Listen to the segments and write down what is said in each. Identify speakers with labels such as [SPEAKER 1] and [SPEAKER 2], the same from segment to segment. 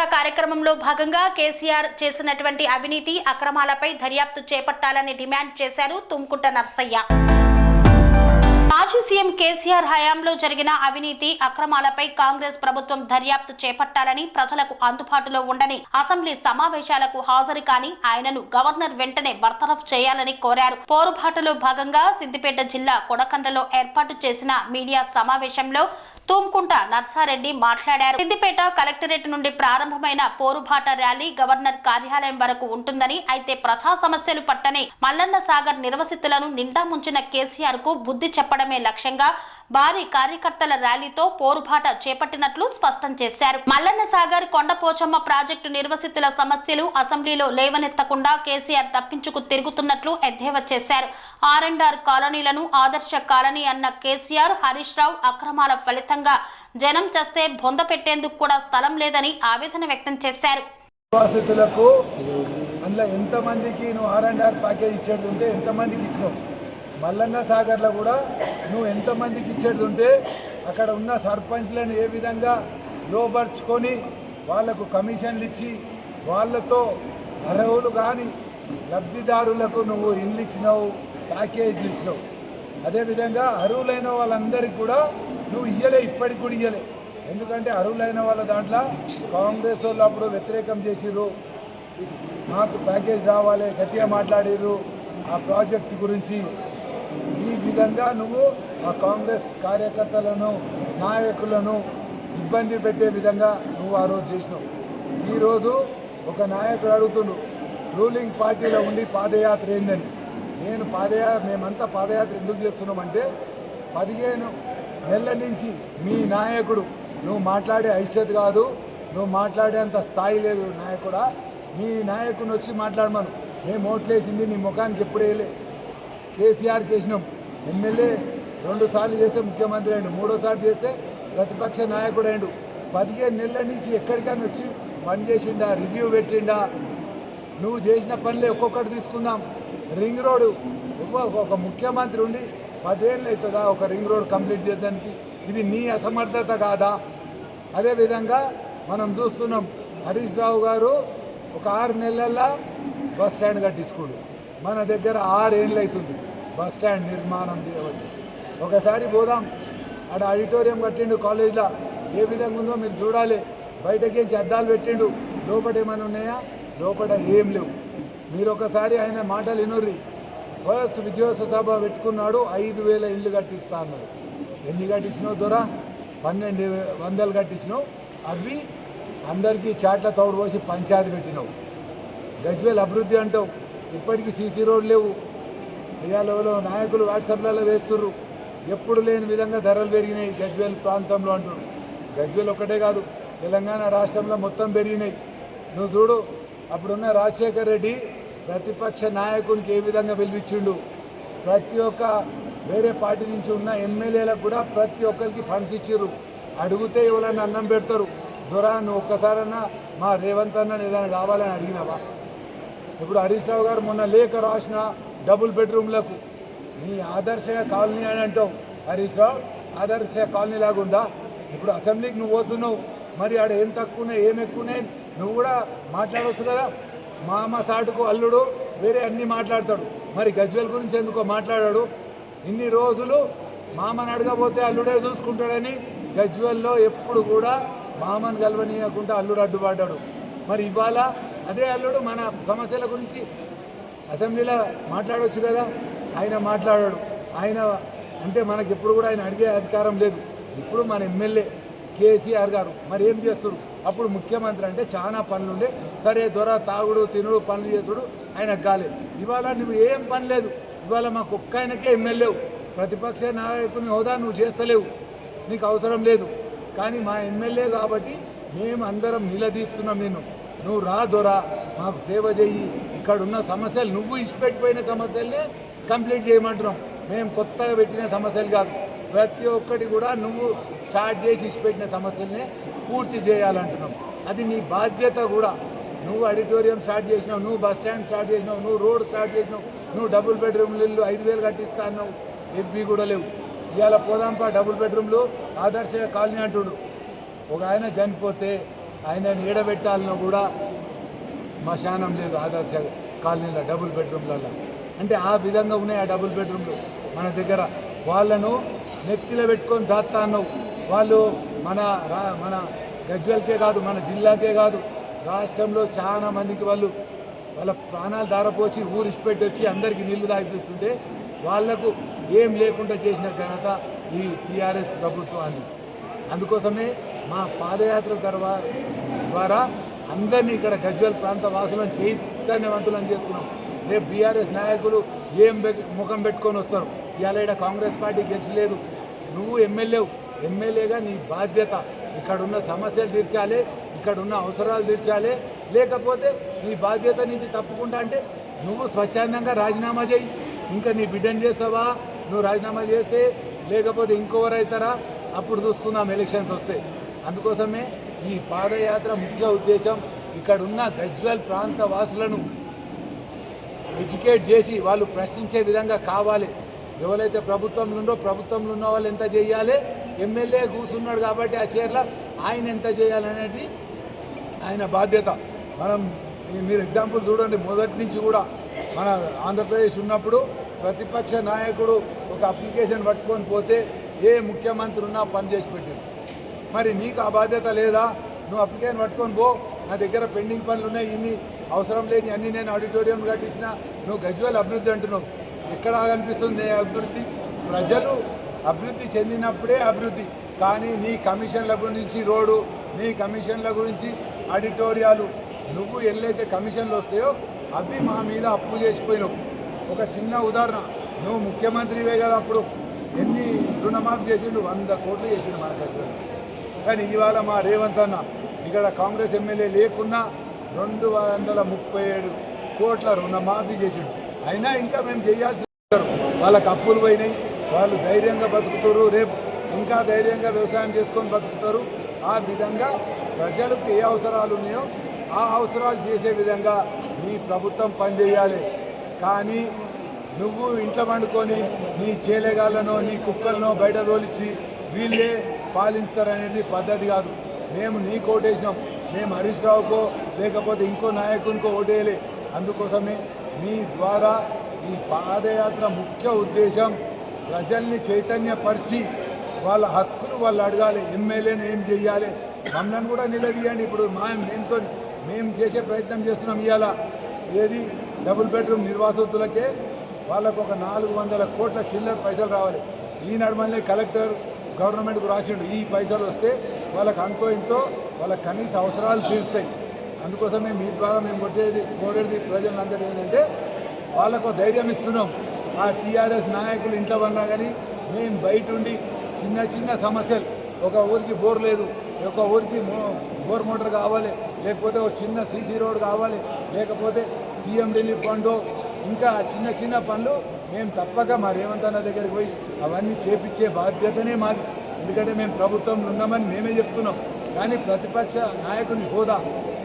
[SPEAKER 1] పోరుబాట కార్యక్రమంలో భాగంగా కేసీఆర్ చేసినటువంటి అవినీతి అక్రమాలపై దర్యాప్తు చేపట్టాలని డిమాండ్ చేశారు తుమ్కుంట నర్సయ్య. మాజీ సీఎం కేసీఆర్ హయాంలో జరిగిన అవినీతి అక్రమాలపై కాంగ్రెస్ ప్రభుత్వం దర్యాప్తు చేపట్టాలని ప్రజలకు అందుబాటులో ఉండని అసెంబ్లీ సమావేశాలకు హాజరు కాని ఆయనను గవర్నర్ వెంటనే బర్తరఫ్ చేయాలని కోరారు. పోరుబాటలో భాగంగా సిద్దిపేట జిల్లా కొడకండలో ఏర్పాటు చేసిన మీడియా సమావేశంలో తూమ్కుంట నర్సారెడ్డి మాట్లాడారు. సిద్దిపేట కలెక్టరేట్ నుండి ప్రారంభమైన పోరుబాట ర్యాలీ గవర్నర్ కార్యాలయం వరకు ఉంటుందని అయితే ప్రజా సమస్యలు పట్టనే మల్లన్న సాగర్ నిర్వసితులను నిండా ముంచిన కేసీఆర్కు బుద్ధి చెప్పడమే లక్ష్యంగా భారీ కార్యకర్తల ర్యాలీతో పోరుబాట చేపట్టినట్లు స్పష్టం చేశారు. మల్లన్న సాగర్ కొండపోచమ్మ ప్రాజెక్టు నిర్వసితుల సమస్యలు అసెంబ్లీలో లేవనెత్తకుండా కేసీఆర్ తప్పించుకు తిరుగుతున్నట్లు ఎద్దేవా చేశారు. ఆర్ అండ్ ఆర్ కాలనీలను ఆదర్శ కాలనీ అన్న కేసీఆర్ హరీష్ రావు అక్రమాల ఫలితంగా జనం చస్తే బొంద పెట్టేందుకు కూడా స్థలం లేదని ఆవేదన వ్యక్తం చేశారు.
[SPEAKER 2] నివాసితులకు అందులో ఎంతమందికి నువ్వు ఆర్ అండ్ ఆర్ ప్యాకేజ్ ఇచ్చేది ఉంటే ఎంతమందికి ఇచ్చినావు? మల్లన్న సాగర్లో కూడా నువ్వు ఎంతమందికి ఇచ్చేది ఉంటే అక్కడ ఉన్న సర్పంచ్లను ఏ విధంగా లోపరుచుకొని వాళ్ళకు కమిషన్లు ఇచ్చి వాళ్ళతో అర్హులు కానీ లబ్ధిదారులకు నువ్వు ఇల్లు ఇచ్చినావు ప్యాకేజీలు ఇచ్చినావు. అదేవిధంగా అర్హులైన వాళ్ళందరికీ కూడా నువ్వు ఇయ్యలే ఇప్పటికి కూడా ఇయ్యలే. ఎందుకంటే అర్హులైన వాళ్ళ దాంట్లో కాంగ్రెస్ వాళ్ళు అప్పుడు వ్యతిరేకం చేసిర్రు. మాకు ప్యాకేజ్ రావాలి గట్టిగా మాట్లాడిర్రు. ఆ ప్రాజెక్ట్ గురించి విధంగా నువ్వు ఆ కాంగ్రెస్ కార్యకర్తలను నాయకులను ఇబ్బంది పెట్టే విధంగా నువ్వు ఆ రోజు చేసినావు. ఈరోజు ఒక నాయకుడు అడుగుతుండు రూలింగ్ పార్టీలో ఉండి పాదయాత్ర ఏందని? నేను పాదయాత్ర మేమంతా పాదయాత్ర ఎందుకు చేస్తున్నామంటే పదిహేను నెలల నుంచి మీ నాయకుడు నువ్వు మాట్లాడే ఐషత్ కాదు నువ్వు మాట్లాడేంత స్థాయి లేదు నాయకుడా మీ నాయకుని వచ్చి మాట్లాడమను. మేము ఓట్లేసింది నీ ముఖానికి ఎప్పుడు వేయలే. కేసీఆర్కి వేసినాం. ఎమ్మెల్యే రెండు సార్లు చేస్తే ముఖ్యమంత్రి అయిండు మూడోసారి చేస్తే ప్రతిపక్ష నాయకుడు అయిండు పదిహేను నెలల నుంచి ఎక్కడికైనా వచ్చి పని చేసిండా రివ్యూ పెట్టిండా? నువ్వు చేసిన పనులే ఒక్కొక్కటి తీసుకుందాం. రింగ్ రోడ్ ఒక- ఒక ముఖ్యమంత్రి ఉండి పదేళ్ళు అవుతుందా ఒక రింగ్ రోడ్ కంప్లీట్ చేయడానికి? ఇది నీ అసమర్థత కాదా? అదేవిధంగా మనం చూస్తున్నాం హరీష్ రావు గారు ఒక ఆరు నెలల్లో బస్ స్టాండ్ కట్టించుకోడు మన దగ్గర ఆరేళ్ళు అవుతుంది. బస్ స్టాండ్ నిర్మాణం చేయబట్టి ఒకసారి పోదాం. ఆడ ఆడిటోరియం కట్టిండు కాలేజ్లో. ఏ విధంగా ఉందో మీరు చూడాలి. బయటకేంచి అద్దాలు పెట్టిండు? లోపల ఏమైనా ఉన్నాయా? లోపల ఏం లేవు. మీరు ఒకసారి ఆయన మాటలు వినుర్రి. ఫస్ట్ విజయోత్సవ సభ పెట్టుకున్నాడు. ఐదు వేల ఇల్లు కట్టిస్తా అన్నాడు. ఎన్ని కట్టించినావు దొర? పన్నెండు వందలు కట్టించినావు. అవి అందరికీ చాట్ల తోడు పోసి పంచాయతీ పెట్టినావు. గజ్వేల్ అభివృద్ధి అంటావు. ఇప్పటికీ సీసీ రోడ్ లేవు. ఇవాళ నాయకులు వాట్సాప్లలో వేస్తుర్రు. ఎప్పుడు లేని విధంగా ధరలు పెరిగినాయి గజ్వేల్ ప్రాంతంలో అంటున్నారు గజ్వేల్ ఒక్కటే కాదు తెలంగాణ రాష్ట్రంలో మొత్తం పెరిగినాయి. నువ్వు చూడు అప్పుడున్న రాజశేఖర్ రెడ్డి ప్రతిపక్ష నాయకునికి ఏ విధంగా పిలిపించిండు? ప్రతి ఒక్క వేరే పార్టీ నుంచి ఉన్న ఎమ్మెల్యేలకు కూడా ప్రతి ఒక్కరికి ఫండ్స్ ఇచ్చిర్రు. అడిగితే ఎవరన్నా అన్నం పెడతారు. దొరా నువ్వు ఒక్కసారన్నా మా రేవంత్ అన్న ఏదైనా కావాలని అడిగినావా? ఇప్పుడు హరీష్ రావు గారు మొన్న లేఖ రాసిన డబుల్ బెడ్రూమ్లకు. నీ ఆదర్శ కాలనీ అని అంటావు. హరీష్ రావు ఆదర్శ కాలనీ లాగుందా? ఇప్పుడు అసెంబ్లీకి నువ్వు పోతున్నావు. మరి ఆడ ఏం తక్కువ ఉన్నాయి ఏం ఎక్కువనే నువ్వు కూడా మాట్లాడవచ్చు కదా. మామ సాటుకు అల్లుడు వేరే అన్నీ మాట్లాడతాడు. మరి గజ్వేల్ గురించి ఎందుకో మాట్లాడాడు? ఇన్ని రోజులు మామని అడగబోతే అల్లుడే చూసుకుంటాడని గజ్వేల్లో ఎప్పుడు కూడా మామని కలవనీయకుండా అల్లుడు అడ్డుపడ్డాడు. మరి ఇవాళ అదే అల్లుడు మన సమస్యల గురించి అసెంబ్లీలో మాట్లాడవచ్చు కదా? ఆయన మాట్లాడాడు. ఆయన అంటే మనకి ఎప్పుడు కూడా ఆయన అడిగే అధికారం లేదు. ఇప్పుడు మన ఎమ్మెల్యే కేసీఆర్ గారు మరి ఏం చేస్తారు? అప్పుడు ముఖ్యమంత్రి అంటే చాలా పనులుండే. సరే దొర తాగుడు తినుడు పనులు చేసుడు ఆయనకు కాలేదు ఇవాళ నువ్వు ఏం పని లేదు. ఇవాళ మాకు ఒక్క ఆయనకే ఎమ్మెల్యేవు ప్రతిపక్ష నాయకుని హోదా నువ్వు చేస్తలేవు. నీకు అవసరం లేదు. కానీ మా ఎమ్మెల్యే కాబట్టి మేము అందరం నిలదీస్తున్నాం నిన్ను. నువ్వు రా దొరా మాకు సేవ చెయ్యి. ఇక్కడ ఉన్న సమస్యలు నువ్వు ఇష్టపెట్టిపోయిన సమస్యల్ని కంప్లీట్ చేయమంటున్నాం. మేము కొత్తగా పెట్టిన సమస్యలు కాదు. ప్రతి ఒక్కటి కూడా నువ్వు స్టార్ట్ చేసి ఇష్టపెట్టిన సమస్యల్ని పూర్తి చేయాలంటున్నాం. అది నీ బాధ్యత కూడా. నువ్వు ఆడిటోరియం స్టార్ట్ చేసినావు నువ్వు బస్ స్టాండ్ స్టార్ట్ చేసినావు నువ్వు రోడ్ స్టార్ట్ చేసినావు నువ్వు డబుల్ బెడ్రూమ్లు ఇల్లు ఐదు వేలు కట్టిస్తా అన్నావు. ఎవ్వి కూడా లేవు. ఇవాళ పోదాంపా డబుల్ బెడ్రూమ్లు ఆదర్శ కాలనీ అంటుడు. ఒక ఆయన చనిపోతే ఆయన నీడబెట్టాలన్నా కూడా శ్మశానం లేదు ఆదర్శ కాలనీలో డబుల్ బెడ్రూమ్లలో. అంటే ఆ విధంగా ఉన్నాయి ఆ డబుల్ బెడ్రూమ్లు మన దగ్గర. వాళ్ళను నెత్తిలో పెట్టుకొని సాత్తా అన్నావు. వాళ్ళు మన రా మన గజ్వెల్కే కాదు మన జిల్లాకే కాదు. రాష్ట్రంలో చాలా మందికి వాళ్ళు వాళ్ళ ప్రాణాలు ధారపోసి ఊరిసిపెట్టి వచ్చి అందరికీ నీళ్ళు తాగిపిస్తుంటే వాళ్ళకు ఏం లేకుండా చేసిన ఘనత ఈ టీఆర్ఎస్ ప్రభుత్వాన్ని. అందుకోసమే మా పాదయాత్ర తర్వాత ద్వారా అందరినీ ఇక్కడ గజ్వేల్ ప్రాంత వాసులను చైతన్యవంతులను చేస్తున్నాం. రేపు బీఆర్ఎస్ నాయకులు ఏం పె- ముఖం పెట్టుకొని వస్తారు? ఇవాళ ఇక్కడ కాంగ్రెస్ పార్టీ గెలిచలేదు. నువ్వు ఎమ్మెల్యేవు. ఎమ్మెల్యేగా నీ బాధ్యత. ఇక్కడ ఉన్న సమస్యలు తీర్చాలి ఇక్కడ ఉన్న అవసరాలు తీర్చాలి. లేకపోతే నీ బాధ్యత నుంచి తప్పుకుంటా అంటే నువ్వు స్వచ్ఛందంగా రాజీనామా చేయి. ఇంకా నీ బిడ్డను చేస్తావా? నువ్వు రాజీనామా చేస్తే లేకపోతే ఇంకొవరు అవుతారా అప్పుడు చూసుకుందాం ఎలక్షన్స్ వస్తే. అందుకోసమే ఈ పాదయాత్ర ముఖ్య ఉద్దేశం ఇక్కడ ఉన్న గజ్వెల్ ప్రాంత వాసులను ఎడ్యుకేట్ చేసి వాళ్ళు ప్రశ్నించే విధంగా కావాలి. ఎవరైతే ప్రభుత్వంలో ఉందో ప్రభుత్వంలో ఉన్న వాళ్ళు ఎంత చేయాలి? ఎమ్మెల్యే కూర్చున్నాడు కాబట్టి ఆ చీరల ఆయన ఎంత చేయాలనేది ఆయన బాధ్యత. మనం మీరు ఎగ్జాంపుల్ చూడండి. మొదటి నుంచి కూడా మన ఆంధ్రప్రదేశ్ ఉన్నప్పుడు ప్రతిపక్ష నాయకుడు ఒక అప్లికేషన్ పట్టుకొని పోతే ఏ ముఖ్యమంత్రి ఉన్నా పనిచేసి పెట్టింది. మరి నీకు ఆ బాధ్యత లేదా? నువ్వు అప్లికేషన్ పట్టుకొని పో. నా దగ్గర పెండింగ్ పనులు ఉన్నాయి. ఇన్ని అవసరం లేని అన్ని నేను ఆడిటోరియం కట్టించిన. నువ్వు గజ్వేల్ అభివృద్ధి అంటున్నావు. ఎక్కడ కనిపిస్తుంది అభివృద్ధి? ప్రజలు అభివృద్ధి చెందినప్పుడే అభివృద్ధి. కానీ నీ కమిషన్ల గురించి రోడ్డు నీ కమిషన్ల గురించి ఆడిటోరియాలు నువ్వు ఎల్లైతే కమిషన్లు వస్తాయో అవి మా మీద అప్పు చేసిపోయినావు. ఒక చిన్న ఉదాహరణ. నువ్వు ముఖ్యమంత్రివే కదా అప్పుడు. ఎన్ని రుణమాఫీ చేసిండు? వంద కోట్లు చేసిండు మన దగ్గర కానీ ఇవాళ మా రేవంత్ అన్న ఇక్కడ కాంగ్రెస్ ఎమ్మెల్యే లేకున్నా రెండు వందల ముప్పై ఏడు కోట్ల రుణమాఫీ చేసిండు. అయినా ఇంకా మేము చేయాల్సి వాళ్ళకి అప్పులు పోయినాయి. వాళ్ళు ధైర్యంగా బతుకుతారు రేపు. ఇంకా ధైర్యంగా వ్యవసాయం చేసుకొని బతుకుతారు. ఆ విధంగా ప్రజలకు ఏ అవసరాలు ఉన్నాయో ఆ అవసరాలు చేసే విధంగా నీ ప్రభుత్వం పనిచేయాలి. కానీ నువ్వు ఇంట్లో వండుకొని నీ చేలేగాళ్ళనో నీ కుక్కలనో బయట తోలిచ్చి వీళ్ళే పాలిస్తారనేది పద్ధతి కాదు. మేము నీకు ఓటేసినాం మేము హరీష్ రావుకో లేకపోతే ఇంకో నాయకునికో ఓటేయలే. అందుకోసమే మీ ద్వారా ఈ పాదయాత్ర ముఖ్య ఉద్దేశం ప్రజల్ని చైతన్యపరిచి వాళ్ళ హక్కులు వాళ్ళు అడగాలి. ఎమ్మెల్యేని ఏం చెయ్యాలి? మమ్మల్ని కూడా నిలదీయండి. ఇప్పుడు మా మేంతో మేము చేసే ప్రయత్నం చేస్తున్నాం ఇవాళ ఏది? డబుల్ బెడ్రూమ్ నిర్వాసితులకే వాళ్ళకు ఒక నాలుగు వందల కోట్ల చిల్లర పైసలు రావాలి. ఈ నడమల్లే కలెక్టర్ గవర్నమెంట్కు రాసిండు. ఈ పైసలు వస్తే వాళ్ళకి అంతో ఇంతో వాళ్ళ కనీస అవసరాలు తీరుస్తాయి. అందుకోసమే మీ ద్వారా మేము కొట్టేది కోరేది ప్రజలందరూ ఏంటంటే వాళ్ళకు ధైర్యం ఇస్తున్నాం. ఆ టీఆర్ఎస్ నాయకులు ఇంట్లో ఉన్నా కానీ మేము బయట ఉండి చిన్న చిన్న సమస్యలు ఒక ఊరికి బోర్ లేదు ఒక ఊరికి బోర్ మోటార్ కావాలి లేకపోతే ఒక చిన్న సీసీ రోడ్ కావాలి లేకపోతే సీఎం రిలీఫ్ ఫండ్ ఇంకా చిన్న చిన్న పనులు మేము తప్పక మా రేవంత్ అన్న దగ్గరికి పోయి అవన్నీ చేపించే బాధ్యతనే మాది. ఎందుకంటే మేము ప్రభుత్వంలో ఉన్నామని మేమే చెప్తున్నాం. కానీ ప్రతిపక్ష నాయకుని హోదా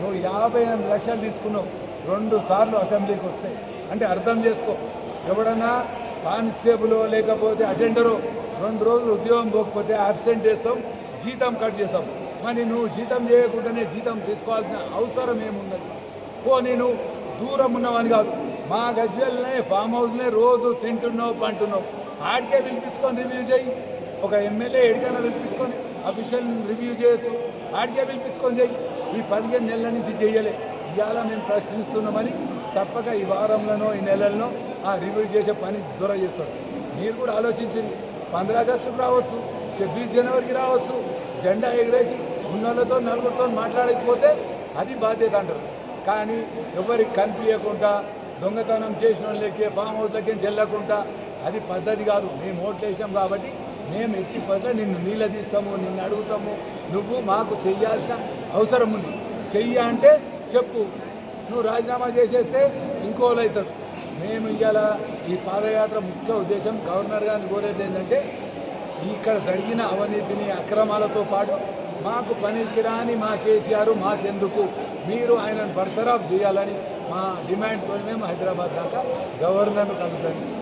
[SPEAKER 2] నువ్వు యాభై ఎనిమిది లక్షలు తీసుకున్నావు. రెండు సార్లు అసెంబ్లీకి వస్తాయి అంటే అర్థం చేసుకో. ఎవడన్నా కానిస్టేబుల్ లేకపోతే అటెండరు రెండు రోజులు ఉద్యోగం పోకపోతే అబ్సెంట్ చేస్తాం జీతం కట్ చేస్తాం. మరి నువ్వు జీతం చేయకుండానే జీతం తీసుకోవాల్సిన అవసరం ఏమున్నది పో నేను దూరం ఉన్నవని కాదు. మా గజ్వెల్నే ఫామ్ హౌస్నే రోజు తింటున్నావు పంటున్నావు. ఆడికే పిలిపించుకొని రివ్యూ చేయి. ఒక ఎమ్మెల్యే ఎడికైనా పిలిపించుకొని అఫీషియల్ రివ్యూ చేయొచ్చు. ఆడికే పిలిపించుకొని చేయి. ఈ పదిహేను నెలల నుంచి చేయలే. ఇవాళ మేము ప్రశ్నిస్తున్నామని తప్పక ఈ వారంలోనో ఈ నెలల్లో ఆ రివ్యూ చేసే పని దూర చేస్తాడు. మీరు కూడా ఆలోచించింది పంద్ర ఆగస్టుకు రావచ్చు ఛబ్బీస్ జనవరికి రావచ్చు జెండా ఎగిరేసి ఉన్నోళ్ళతో నలుగురితో మాట్లాడకపోతే అది బాధ్యత అంటారు. కానీ ఎవరికి కనిపించకుండా దొంగతనం చేసిన వాళ్ళకి ఫామ్ హౌస్లకి చెల్లకుండా అది పద్ధతి కాదు. మేము ఓట్లు వేసాం కాబట్టి మేము ఎట్టి పర్సెంట్ నిన్ను నీళ్ళదీస్తాము నిన్ను అడుగుతాము. నువ్వు మాకు చెయ్యాల్సిన అవసరం ఉంది. చెయ్యి అంటే చెప్పు. నువ్వు రాజీనామా చేసేస్తే ఇంకోళ్ళు అవుతారు. మేము ఇవాళ ఈ పాదయాత్ర ముఖ్య ఉద్దేశం గవర్నర్ గారిని కోరేది ఏంటంటే ఇక్కడ జరిగిన అవినీతిని అక్రమాలతో పాటు మాకు పనికిరాని మా కేసీఆర్ మాకెందుకు? మీరు ఆయనను బర్తరాఫ్ చేయాలని మా డిమాండ్తో మేము హైదరాబాద్ దాకా గవర్నర్ను కలుద్దానికి